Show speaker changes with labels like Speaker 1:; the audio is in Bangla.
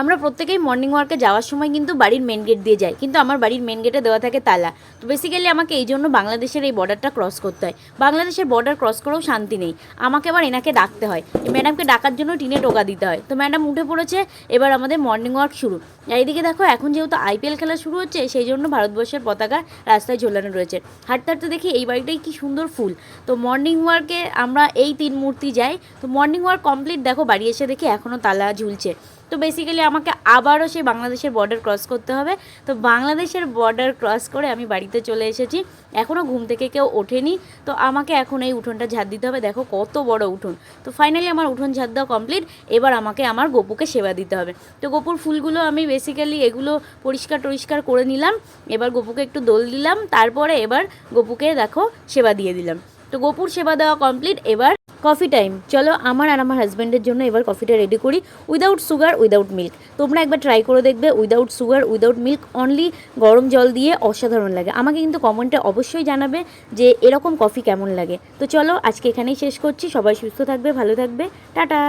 Speaker 1: আমরা প্রত্যেকেই মর্নিং ওয়ার্কে যাওয়ার সময় কিন্তু বাড়ির মেন গেট দিয়ে যাই। কিন্তু আমার বাড়ির মেন গেটে দেওয়া থাকে তালা। তো বেসিক্যালি আমাকে এই জন্য বাংলাদেশের এই বর্ডারটা ক্রস করতে হয়। বাংলাদেশের বর্ডার ক্রস করেও শান্তি নেই। আমাকে আবার এনাকে ডাকতে হয়। ম্যাডামকে ডাকার জন্য টিনে টোকা দিতে হয়। তো ম্যাডাম উঠে পড়েছে, এবার আমাদের মর্নিং ওয়ার্ক শুরু। আর দেখো, এখন যেহেতু আইপিএল খেলা শুরু হচ্ছে, সেই জন্য ভারতবর্ষের পতাকা রাস্তায় ঝোলানো রয়েছে। হাঁটতে হাঁটতে দেখি এই বাড়িটাই কি সুন্দর ফুল। তো মর্নিং ওয়ার্কে আমরা এই তিন মূর্তি যাই। তো মর্নিং ওয়ার্ক কমপ্লিট দেখো বাড়ি এসে দেখি এখনও তালা ঝুলছে। তো বেসিক্যালি আমাকে আবারও সেই বাংলাদেশের বর্ডার ক্রস করতে হবে। তো বাংলাদেশের বর্ডার ক্রস করে আমি বাড়িতে চলে এসেছি। এখনও ঘুম থেকে কেউ ওঠেনি। তো আমাকে এখন এই উঠোনটা ঝাড় দিতে হবে। দেখো কত বড় উঠোন। তো ফাইনালি আমার উঠোন ঝাড় দেওয়া কমপ্লিট এবার আমাকে আমার গপুকে সেবা দিতে হবে। তো গোপুর ফুলগুলো আমি বেসিক্যালি এগুলো পরিষ্কার টরিষ্কার করে নিলাম। এবার গপুকে একটু দোল দিলাম। তারপরে এবার গপুকে দেখো সেবা দিয়ে দিলাম। তো গোপুর সেবা দেওয়া কমপ্লিট এবার কফি টাইম চলো আমার আর আমার হাজব্যান্ডের জন্য এবার কফিটা রেডি করি উইদাউট সুগার উইদাউট মিল্ক তোমরা একবার ট্রাই করে দেখবে without sugar without milk only গরম জল দিয়ে অসাধারণ লাগে। আমাকে কিন্তু কমেন্টে অবশ্যই জানাবে যে এরকম কফি কেমন লাগে। তো চলো আজকে এখানেই শেষ করছি। সবাই সুস্থ থাকবে, ভালো থাকবে। টাটা!